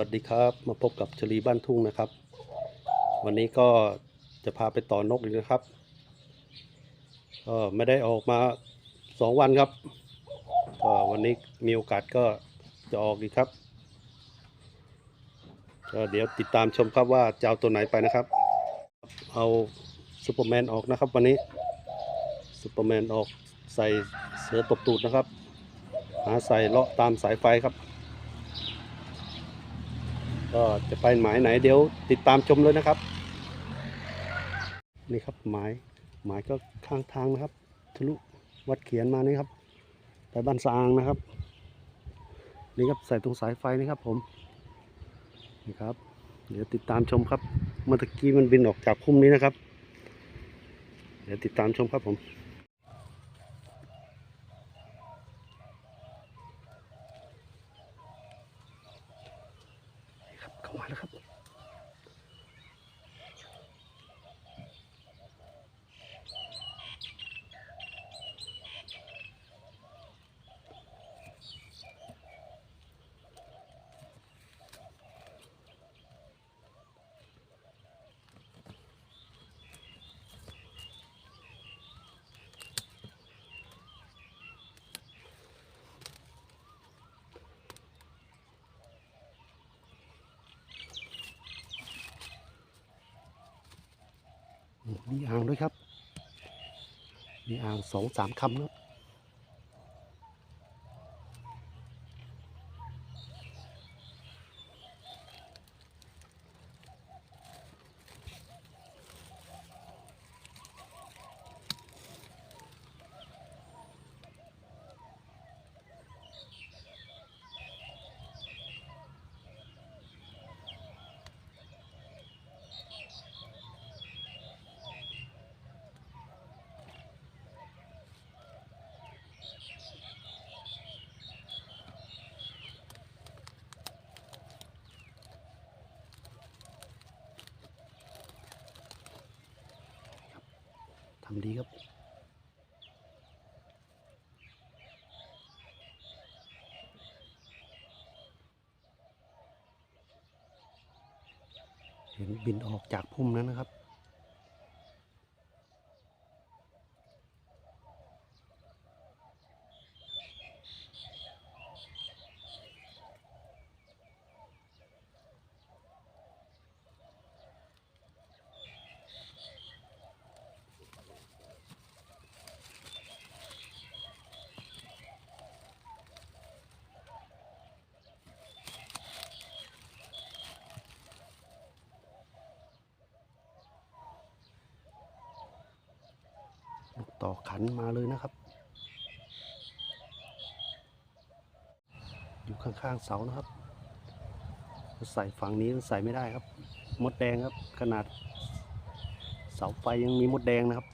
วัสดีครับมาพบกับชลีบ้านทุ่งนะครับ วันนี้ก็จะพาไปต่อนกอีกนะครับก็ไม่ได้ออกมาสองวันครับก็วันนี้มีโอกาสก็จะออกอีกครับก็เดี๋ยวติดตามชมครับว่าจะเอาตัวไหนไปนะครับ เอาซูเปอร์แมนออกนะครับ วันนี้ซูเปอร์แมนออกใส่เสือตบตูดนะครับ หาใส่เลาะตามสายไฟครับ ก็จะไปหมายไหนเดี๋ยวติดตามชมเลยนะครับ นี่ครับหมายหมายก็ข้างทางนะครับ ทะลุวัดเขียนมานี่ครับ ไปบ้านสางนะครับ นี่ครับใส่ตรงสายไฟนี่ครับผมนี่ครับ เดี๋ยวติดตามชมครับเมื่อกี้มันบินออกจากคุ้มนี้นะครับ เดี๋ยวติดตามชมครับผม ครับเข้ามาแล้วครับ มีอ่างด้วยครับ มีอ่างสองสามคำครับ ทำดีครับเห็นบินออกจากพุ่มนั้นนะครับ อขันมาเลยนะครับ อยู่ข้างๆเสานะครับ ใส่ฝั่งนี้ใส่ไม่ได้ครับ มดแดงครับ ขนาด เสาไฟยังมีมดแดงนะครับ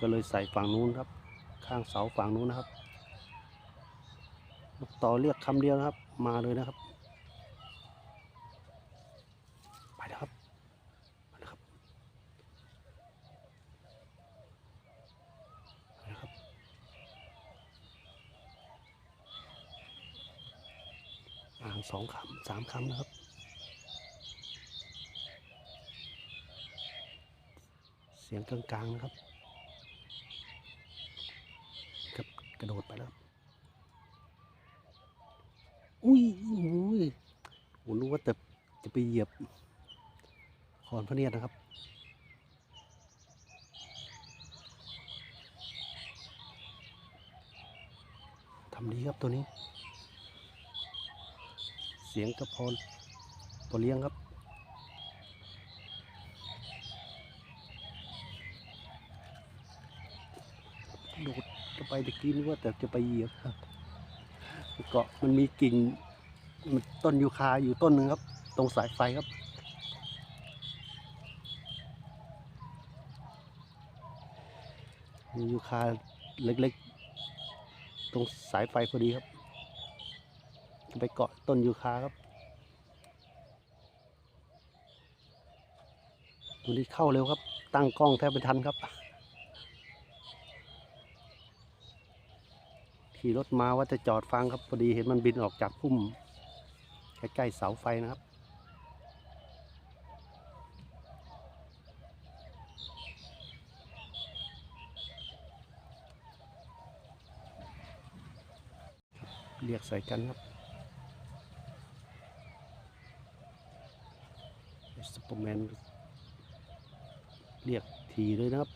ก็เลยใส่ฝั่งนู้นครับ ข้างเสาฝั่งนู้นนะครับต่อเรียกคำเดียวนะครับ มาเลยนะครับ ไปนะครับไปนะครับ นะครับ อ่างสองคำสามคำนะครับ เสียงกลางๆนะครับครับกระโดดไปแล้วอุ้ยอุ้ยผมรู้ว่าแต่จะไปเหยียบคอนพระเนียดนะครับทำดีครับตัวนี้ สียงกระพรพอเลี้ยงครับ โดดจะไปตะกี้นึกว่าแต่จะไปเหยียบครับเกาะมันมีกิ่งมันต้นยูคาอยู่ต้นหนึ่งครับ ตรงสายไฟครับมียูคาเล็กๆ ตรงสายไฟพอดีครับ จะไปเกาะต้นยูคาครับตัวนี้เข้าเร็วครับ ตั้งกล้องแทบไม่ทันครับ ขี่รถมาว่าจะจอดฟังครับพอดีเห็นมันบินออกจากพุ่มใกล้ๆเสาไฟนะครับเรียกใส่กันครับ คอมเปอร์แมนเรียกทีเลยนะครับ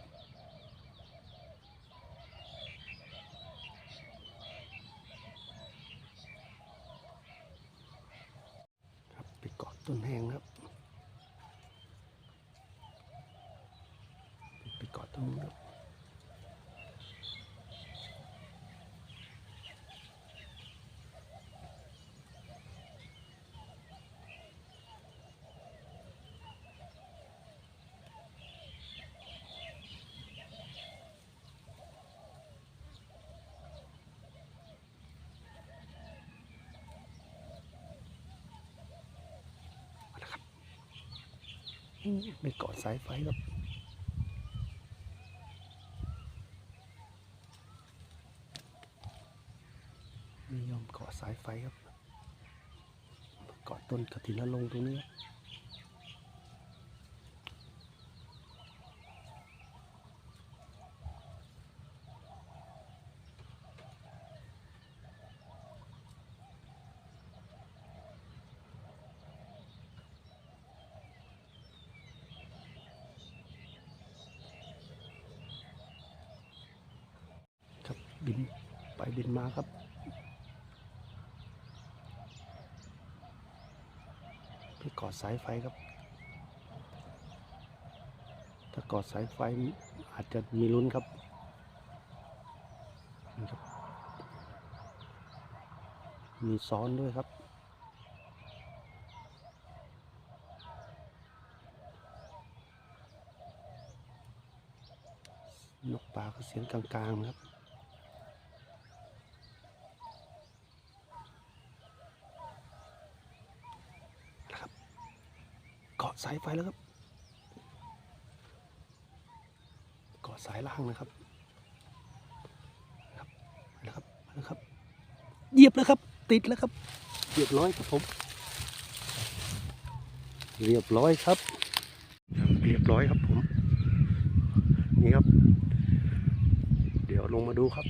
ไปเกาะต้นแห้งครับ ไปเกาะต้นนู้นครับ ไปเกาะสายไฟครับไม่ยอมเกาะสายไฟครับเกาะต้นกระถินนรงค์ตรงนี้ บินไปบินมาครับ ไปกาะสายไฟครับ ถ้ากาะสายไฟอาจจะมีลุ้นครับนี่ครับ มีซ้อนด้วยครับนกป่าก็เสียงกลางๆนะครับาะสายไฟแล้วครับกาะสายล่างนะครับครับแล้วครับมาแล้วครับเหยียบแล้วครับ ติดแล้วครับเรียบร้อยครับผม เรียบร้อยครับ เรียบร้อยครับผม นี่ครับ เดี๋ยวลงมาดูครับ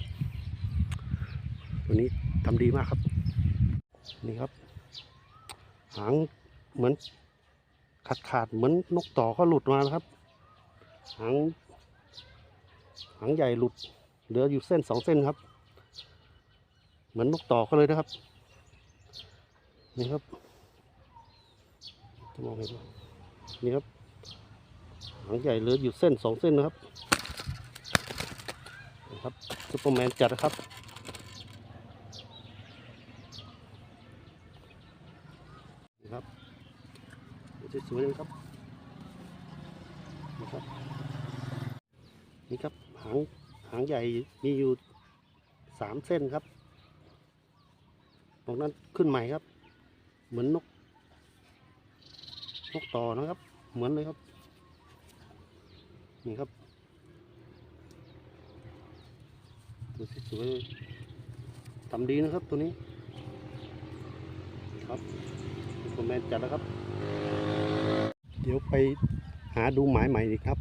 ตัวนี้ทำดีมากครับ นี่ครับ หางเหมือน ขาดขาดเหมือนนกต่อก็หลุดมานะครับ หางหางใหญ่หลุด เหลืออยู่เส้นสองเส้นครับ เหมือนนกต่อก็เลยนะครับ นี่ครับจะมองเห็นไหมนี่ครับ หางใหญ่เหลืออยู่เส้นสองเส้นนะครับนี่ครับซูเปอร์แมนจัดนะครับ นี่ครับ สวยๆเลยครับนี่ครับ นี่ครับหางหางใหญ่มีอยู่สามเส้นครับตรงนั้นขึ้นใหม่ครับ เหมือนนก นกต่อนะครับ เหมือนเลยครับ นี่ครับดูสวยๆทำดีนะครับตัวนี้ ครับคุณแมนจัดแล้วครับ ดี๋ยวไปหาดูหมายใหม่อีกครับ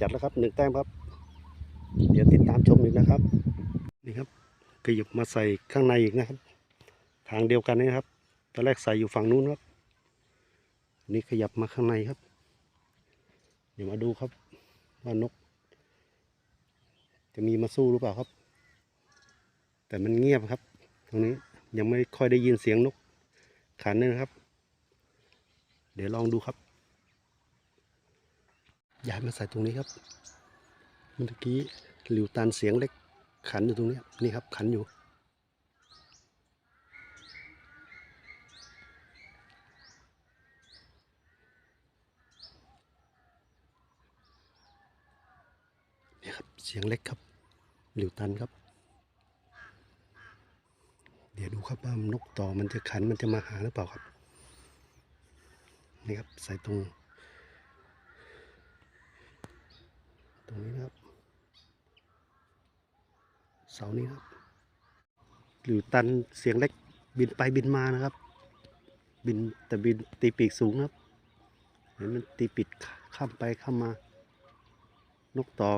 จัดแล้วครับหนึ่งแต้มครับ เดี๋ยวติดตามชมอีกนะครับ นี่ครับขยับมาใส่ข้างในอีกนะครับ ทางเดียวกันนะครับตอนแรกใส่อยู่ฝั่งนู้นครับ นี่ขยับมาข้างในครับ เดี๋ยวมาดูครับ ว่านก จะมีมาสู้หรือเปล่าครับ แต่มันเงียบครับ ตรงนี้ยังไม่ค่อยได้ยินเสียงนกขันเลยนะครับ เดี๋ยวลองดูครับ ย้ายมาใส่ตรงนี้ครับ เมื่อกี้หลิวตันเสียงเล็กขันอยู่ตรงนี้นี่ครับขันอยู่ นี่ครับเสียงเล็กครับ หลิวตันครับ เดี๋ยวดูครับว่านกต่อมันจะขันมันจะมาหาหรือเปล่าครับ นี่ครับใส่ตรง ตรงนี้นะครับเสานี้ครับหรือตันเสียงเล็กบินไปบินมานะครับ บินแต่บินตีปีกสูงครับเห็นมันตีปิดข้ามไปข้ามมา นกต่อ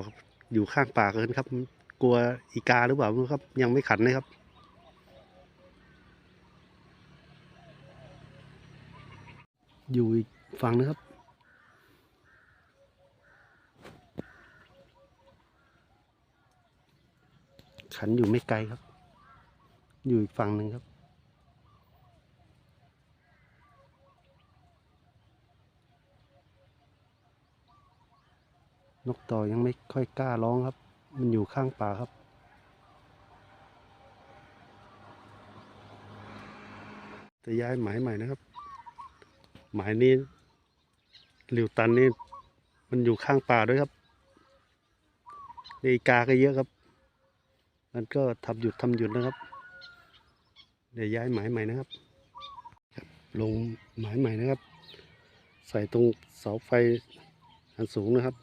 อยู่ข้างป่ากกันครับ กลัวอีกาหรือเปล่าม่รู้ครับ ยังไม่ขันเลยครับ อยู่อีกฝั่งนะครับ ขันอยู่ไม่ไกลครับ อยู่อีกฝั่งหนึ่งครับ นกต่อยังไม่ค่อยกล้าร้องครับ มันอยู่ข้างป่าครับจะย้ายหมายใหม่นะครับ หมายนี้หลิวตันนี่มันอยู่ข้างป่าด้วยครับนี่กาก็เยอะครับ มันก็ทำหยุดทำหยุดนะครับ เดี๋ยวย้ายหมายใหม่นะครับครับ ลงหมายใหม่นะครับ ใส่ตรงเสาไฟอันสูงนะครับ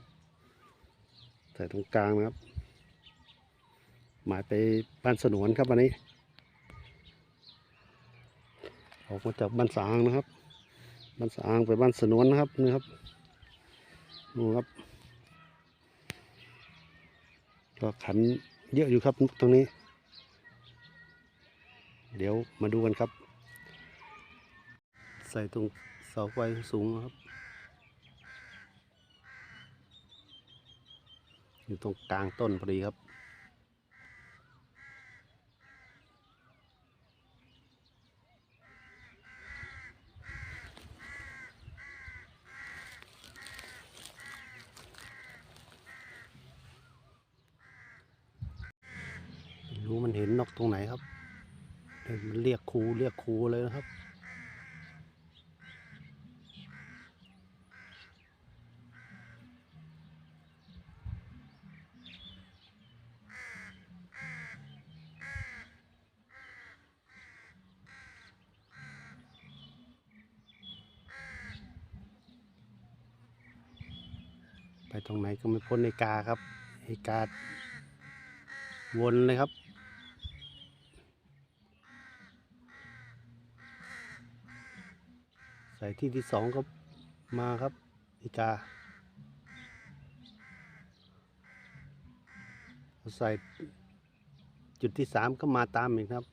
ใส่ตรงกลางนะครับ หมายไปบ้านสนวนครับวันนี้ ออกมาจากบ้านสางนะครับ บ้านสางไปบ้านสนวนนะครับนี่ครับดูครับก็ขันเยอะอยู่ครับตรงนี้ เดี๋ยวมาดูกันครับ ใส่ตรงเสาไฟสูงครับ อยู่ตรงกลางต้นพอดีครับ ไม่รู้มันเห็นนกตรงไหนครับเห็นมันเรียกครูเรียกครูเลยนะครับ ไป ตรงไหนก็ไม่พ้นไอกาครับไอกาวนเลยครับ ใส่ที่ที่สองก็มาครับอีกาใส่จุดที่สามก็มาตามอีกครับ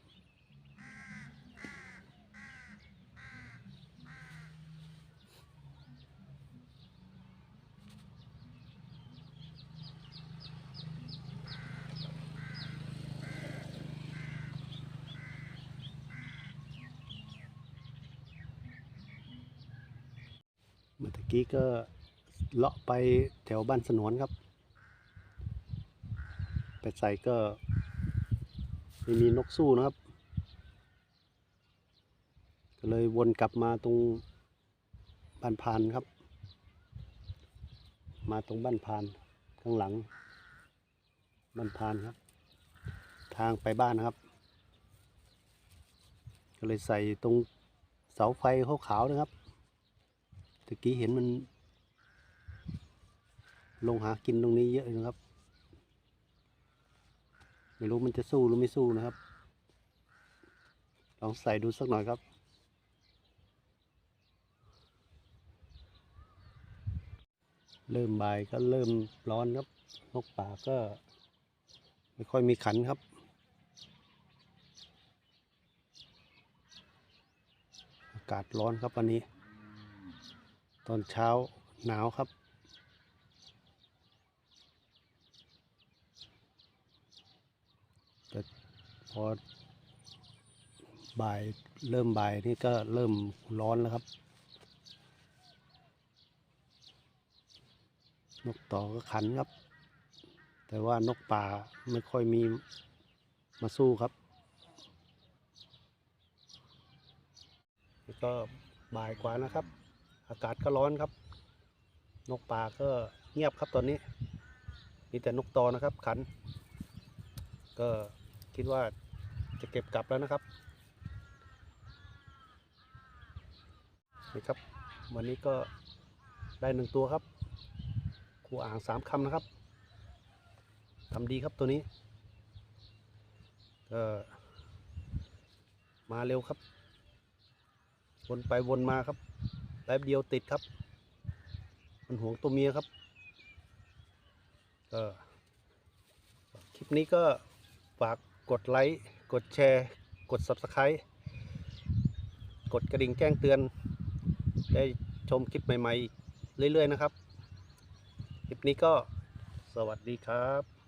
กี้ก็เลาะไปแถวบ้านสนวนครับ ไปใส่ก็ไม่มีนกสู้นะครับ ก็เลยวนกลับมาตรงบ้านพานครับ มาตรงบ้านพานข้างหลัง บ้านพานครับ ทางไปบ้านนะครับ ก็เลยใส่ตรงเสาไฟขาวๆนะครับ ตะกี้เห็นมัน ลงหากินตรงนี้เยอะนะครับ ไม่รู้มันจะสู้หรือไม่สู้นะครับ ลองใส่ดูสักหน่อยครับเริ่มบ่ายก็เริ่มร้อนครับ นกป่าก็ ไม่ค่อยมีขันครับ อากาศร้อนครับวันนี้ ตอนเช้าหนาวครับแต่พอบ่ายเริ่มบ่ายนี่ก็เริ่มร้อนแล้วครับ นกต่อก็ขันครับ แต่ว่านกป่าไม่ค่อยมีมาสู้ครับก็บ่ายกว่านะครับ อากาศก็ร้อนครับ นกป่าก็เงียบครับตอนนี้ มีแต่นกตอนะครับ ขัน ก็คิดว่าจะเก็บกลับแล้วนะครับนี่ครับ วันนี้ก็ได้หนึ่งตัวครับครูอ่างสามคำนะครับทำดีครับตัวนี้ก็มาเร็วครับ วนไปวนมาครับ ป๊บเดียวติดครับ มันห่วงตัวเมียครับ ก็คลิปนี้ก็ฝากกดไลค์ กดแชร์ กด Subscribe กดกระดิ่งแจ้งเตือน ได้ชมคลิปใหม่ ๆ เรื่อย ๆ นะครับ คลิปนี้ก็สวัสดีครับ